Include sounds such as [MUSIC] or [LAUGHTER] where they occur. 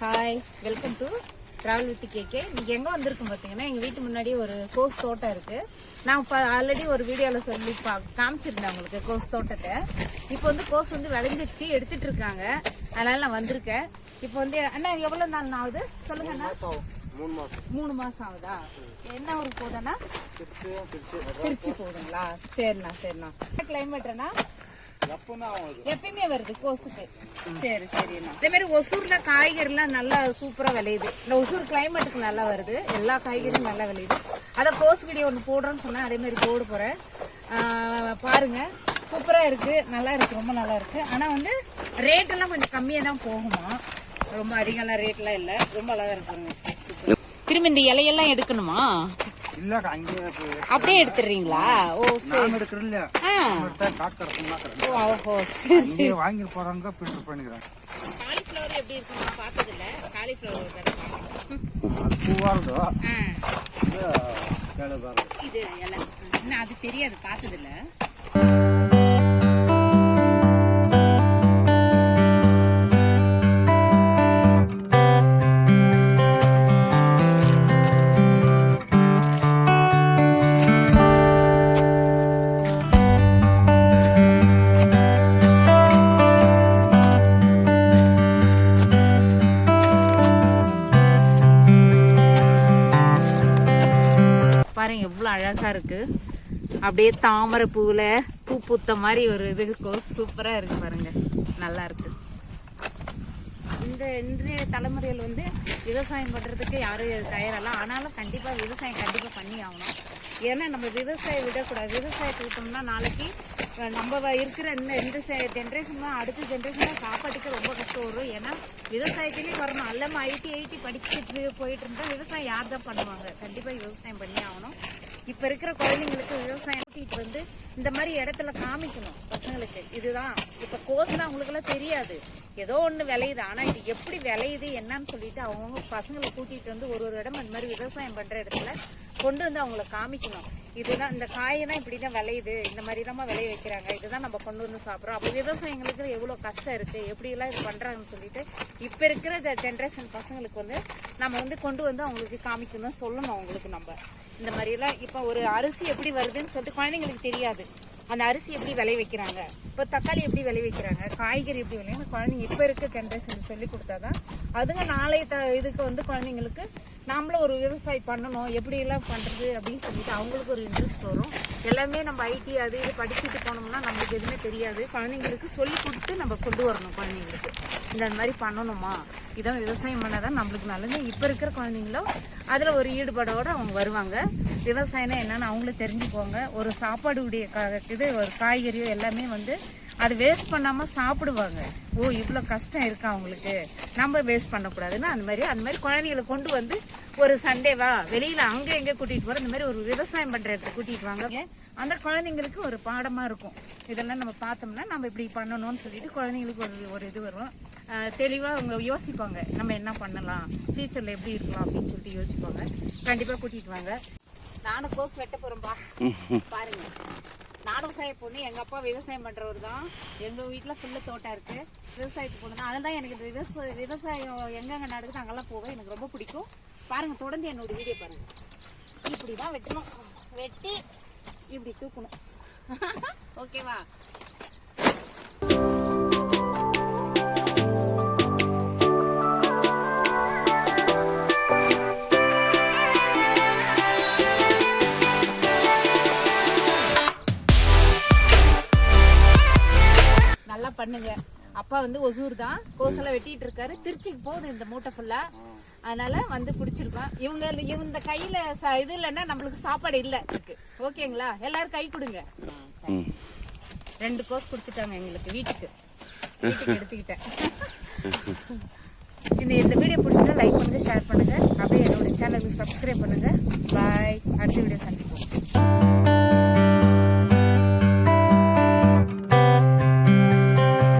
Hi welcome to travel with K K இன்னைக்கு எங்கே வந்திருக்கோம் பார்த்தீங்கன்னா எங்கள் வீட்டு முன்னாடி ஒரு கோஸ் தோட்டம் இருக்குது நான் இப்போ ஆல்ரெடி ஒரு வீடியோவில் சொல்லி பா காமிச்சிருந்தேன் உங்களுக்கு கோஸ் தோட்டத்தை. இப்போ வந்து கோஸ் வந்து விளைஞ்சிருச்சு எடுத்துட்டு இருக்காங்க. அதனால நான் வந்திருக்கேன். இப்போ வந்து அண்ணா எவ்வளோ நாள் ஆகுது? சொல்லுங்க அண்ணா. மூணு மாசம் மூணு மாதம் ஆகுதா? என்ன ஊருக்கு போகுதுண்ணா திருச்சி போகுதுங்களா? சரிண்ணா சரிண்ணா. ஆகுது எப்பயுமே வருது கோசுக்கு. சரி சரிண்ணா அதே மாதிரி ஒசூர்ல காய்கறிலாம் நல்லா சூப்பரா விளையுது. இந்த ஒசூர் கிளைமேட்டுக்கு நல்லா வருது. எல்லா காய்கறியும் நல்லா விளையுது. அதை கோஸ் வீடியோ ஒன்று போடுறோன்னு சொன்னால் அதே மாதிரி போட போறேன். பாருங்க. சூப்பரா இருக்கு. நல்லா இருக்கு. ரொம்ப நல்லா இருக்கு. ஆனா வந்து ரேட் எல்லாம் கொஞ்சம் கம்மியா தான் போகுமா? ரொம்ப அதிகம்லாம் ரேட்லாம் இல்லை. ரொம்ப அழகா இருக்குங்க திரும்பி திரும்ப இந்த இலையெல்லாம் எடுக்கணுமா? இல்ல அங்கேயே அப்படியே எடுத்துடுறீங்களா? ஓ சரி. எடுக்கிறது இல்ல ஓஹோ சரி சரி. வாங்கிட்டு போறாங்க ஃபில்டர் பண்ணிக்கிறேன். காலிஃப்ளவர் எப்படி இருக்குன்னு நான் பார்த்ததில்ல. காலிஃப்ளவர் அது பூவா இருந்தோ இது இன்னும் அது தெரியாது பார்த்ததில்ல. பாருங்க எவ்வளோ அழகாக இருக்குது அப்படியே தாமரை பூவில் பூ பூத்த மாதிரி ஒரு இது இருக்கும் சூப்பராக இருக்குது பாருங்க. நல்லா இருக்குது இந்த இன்றைய தலைமுறையில் வந்து விவசாயம் பண்ணுறதுக்கு யாரும் தயாரல்ல. ஆனாலும் கண்டிப்பாக விவசாயம் கண்டிப்பாக பண்ணி ஆகணும் ஏன்னா நம்ம விவசாயம் விடக்கூடாது. விவசாயத்தை விட்டோம்னா நாளைக்கு நம்ம இருக்கிற இந்த இந்த ஜென்ரேஷன் அடுத்த ஜென்ரேஷன் சாப்பாட்டுக்கு ரொம்ப கஷ்டம் வரும் ஏன்னா விவசாயத்திலேயே வரணும். எல்லாமே ஐடி ஐடி படிச்சுட்டு போயிட்டு இருந்தால் விவசாயம் யார் தான் பண்ணுவாங்க? கண்டிப்பாக விவசாயம் பண்ணி ஆகணும். இப்போ இருக்கிற குழந்தைங்களுக்கு விவசாயம் கூட்டிகிட்டு வந்து இந்த மாதிரி இடத்துல காமிக்கணும் பசங்களுக்கு. இதுதான். இப்போ கோஸ்னா அவங்களுக்குலாம் தெரியாது. ஏதோ ஒன்று விளையுது. ஆனால் இது எப்படி விளையுது என்னன்னு சொல்லிட்டு அவங்கவுங்க பசங்களை கூட்டிகிட்டு வந்து ஒரு ஒரு இடம் இந்த மாதிரி விவசாயம் பண்ணுற இடத்துல கொண்டு வந்து அவங்கள காமிக்கணும். இதுதான் இந்த காயெல்லாம் இப்படிதான் விளையுது இந்த மாதிரி தான் விளைய வைக்கிறாங்க இதுதான் நம்ம கொண்டு வந்து சாப்பிட்றோம். அப்போ விவசாயிங்களுக்கு எவ்வளோ கஷ்டம் இருக்குது எப்படிலாம் இது பண்ணுறாங்கன்னு சொல்லிட்டு இப்போ இருக்கிற ஜென்ரேஷன் பசங்களுக்கு வந்து நம்ம வந்து கொண்டு வந்து அவங்களுக்கு காமிக்கணும் சொல்லணும் அவங்களுக்கு நம்ம. இந்த மாதிரிலாம் இப்போ ஒரு அரிசி எப்படி வருதுன்னு சொல்லிட்டு குழந்தைங்களுக்கு தெரியாது. அந்த அரிசி எப்படி விளைய வைக்கிறாங்க? இப்போ தக்காளி எப்படி விளைய வைக்கிறாங்க? காய்கறி எப்படி விளைய குழந்தைங்க இப்போ இருக்க ஜென்ரேஷன் சொல்லி கொடுத்தாதான் அதுங்க நாளைய த இதுக்கு வந்து குழந்தைங்களுக்கு நாமளும் ஒரு விவசாயம் பண்ணணும் எப்படி எல்லாம் அப்படின்னு சொல்லிட்டு அவங்களுக்கு ஒரு இன்ட்ரெஸ்ட் வரும். எல்லாமே நம்ம ஐடி அது இது படிச்சுட்டு போனோம்னா நம்மளுக்கு எதுவுமே தெரியாது. குழந்தைங்களுக்கு சொல்லி கொடுத்து நம்ம கொண்டு வரணும் குழந்தைங்களுக்கு. இந்த மாதிரி பண்ணணுமா? இதான் விவசாயம் பண்ணால் தான் நம்மளுக்கு நல்லது. இப்போ இருக்கிற குழந்தைங்களும் அதில் ஒரு ஈடுபாடோடு அவங்க வருவாங்க. விவசாயம்னா என்னென்னு அவங்களும் தெரிஞ்சுக்குவாங்க. ஒரு சாப்பாடு உடைய க- இது ஒரு காய்கறியோ எல்லாமே வந்து அது வேஸ்ட் பண்ணாமல் சாப்பிடுவாங்க. ஓ இவ்வளோ கஷ்டம் இருக்கா அவங்களுக்கு? நம்ம வேஸ்ட் பண்ணக்கூடாதுன்னு அந்த மாதிரி அந்த மாதிரி குழந்தைகளை கொண்டு வந்து ஒரு சண்டேவா வெளியில் அங்கே எங்கே கூட்டிகிட்டு போற? இந்த மாதிரி ஒரு விவசாயம் பண்ணுற இடத்துக்கு கூட்டிகிட்டு வாங்க. அந்த குழந்தைங்களுக்கு ஒரு பாடமாக இருக்கும். இதெல்லாம் நம்ம பார்த்தோம்னா நம்ம இப்படி பண்ணணும்னு சொல்லிட்டு குழந்தைங்களுக்கு ஒரு ஒரு இது வரும். தெளிவாக அவங்க யோசிப்பாங்க. நம்ம என்ன பண்ணலாம்? ஃபியூச்சர்ல எப்படி இருக்கலாம் அப்படின்னு சொல்லிட்டு யோசிப்பாங்க. கண்டிப்பாக கூட்டிட்டு வாங்க. நானும் கோஸ் வெட்ட போகிறேன்பா பாருங்க. நானும் விவசாயம் பொண்ணு எங்கள் அப்பா விவசாயம் பண்ணுறவர் தான். எங்கள் வீட்டில் ஃபுல்லாக தோட்டம் இருக்குது விவசாயத்துக்கு பொண்ணு தான். அதுதான் எனக்கு இந்த விவசாய விவசாயம் எங்கெங்கே நடக்குது அங்கெல்லாம் போவேன். எனக்கு ரொம்ப பிடிக்கும். பாருங்கள் தொடர்ந்து என்னோட வீடியோ பாருங்கள் இப்படி தான் வெட்டணும். வெட்டி இப்படி தூக்கணும். [LAUGHS] ஓகேவா? நல்லா பண்ணுங்க. அப்பா வந்து ஒசூர் தான். கோசெல்லாம் வெட்டிட்டு இருக்காரு. திருச்சிக்கு போகுது இந்த மூட்டை ஃபுல்லா அதனால வந்து பிடிச்சிருக்கோம். இவங்க இந்த கையில இது இல்லைன்னா நம்மளுக்கு சாப்பாடு இல்ல. இருக்கு. ஓகேங்களா? எல்லாரும் கை கொடுங்க. ரெண்டு கோஸ் கொடுத்துட்டாங்க எங்களுக்கு வீட்டுக்கு. வீட்டுக்கு எடுத்துக்கிட்டேன். இந்த இந்த வீடியோ பிடிச்சா லைக் பண்ணுங்க ஷேர் பண்ணுங்க. அப்படியே என்னோட சேனலுக்கு சப்ஸ்கிரைப் பண்ணுங்க. பாய் அடுத்த வீடியோ சந்திப்போம்.